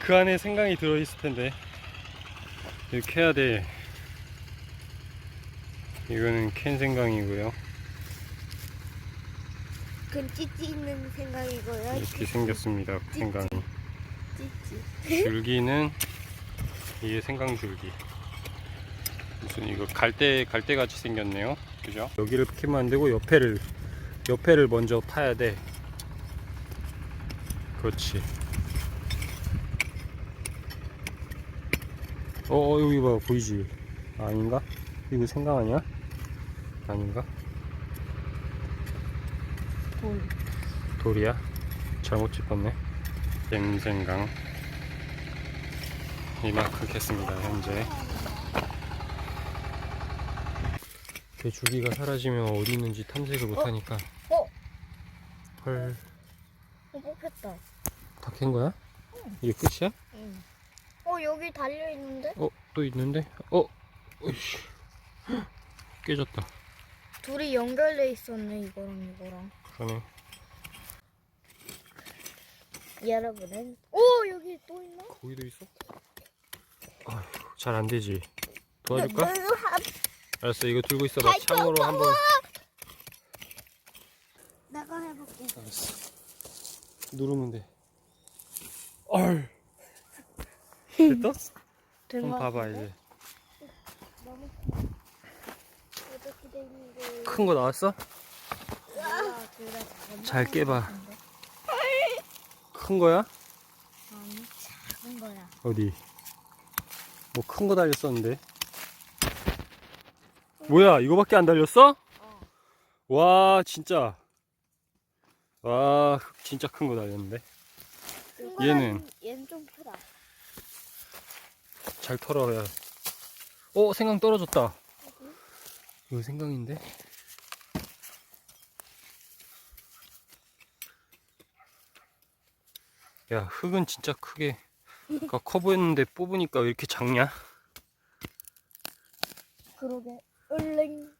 그 안에 생강이 들어있을 텐데. 이렇게 해야 돼. 이거는 캔 생강이고요. 그건 찌찌 있는 생각이고요. 이렇게 생겼습니다 생강이. 찌찌. 줄기는 이게 생강 줄기. 무슨 이거 갈대 갈대 같이 생겼네요. 그죠? 여기를 캐면 안 되고 옆에를 옆에를 먼저 파야 돼. 그렇지 어, 어 여기 봐 보이지? 아닌가? 이거 생강 아니야 아닌가? 돌. 돌이야? 잘못 짚었네. έμ생강. 이만큼 캤습니다 현재. 개 줄기가 사라지면 어디 있는지 탐색을 못하니까. 어? 헐. 어, 뽑혔다. 다 캔 거야? 이게 끝이야? 응. 어, 여기 달려 있는데? 어? 또 있는데? 어? 으이씨 깨졌다 둘이 연결돼 있었네, 이거랑 이거랑. 그러네 여러분은 오, 여기 또 있나? 거기도 있어? 아휴 잘 안 되지 도와줄까? 알았어 이거 들고 있어봐 잘 창으로 쳐, 한번 내가 해볼게. 알았어. 누르면 돼. 얼. 한번 거 봐봐? 이제. 큰 거 나왔어? 잘거 깨봐. 큰 거야? 아니, 작은 거야. 어디? 뭐 큰 거 달렸었는데. 뭐야 이거밖에 안 달렸어? 어. 와 진짜. 와 진짜 큰 거 달렸는데. 큰 얘는? 얘는 좀. 잘 털어야. 어 생강 떨어졌다. 이거 생강인데? 야 흙은 진짜 크게 아까 커 보였는데 뽑으니까 왜 이렇게 작냐? 그러게. 을랭.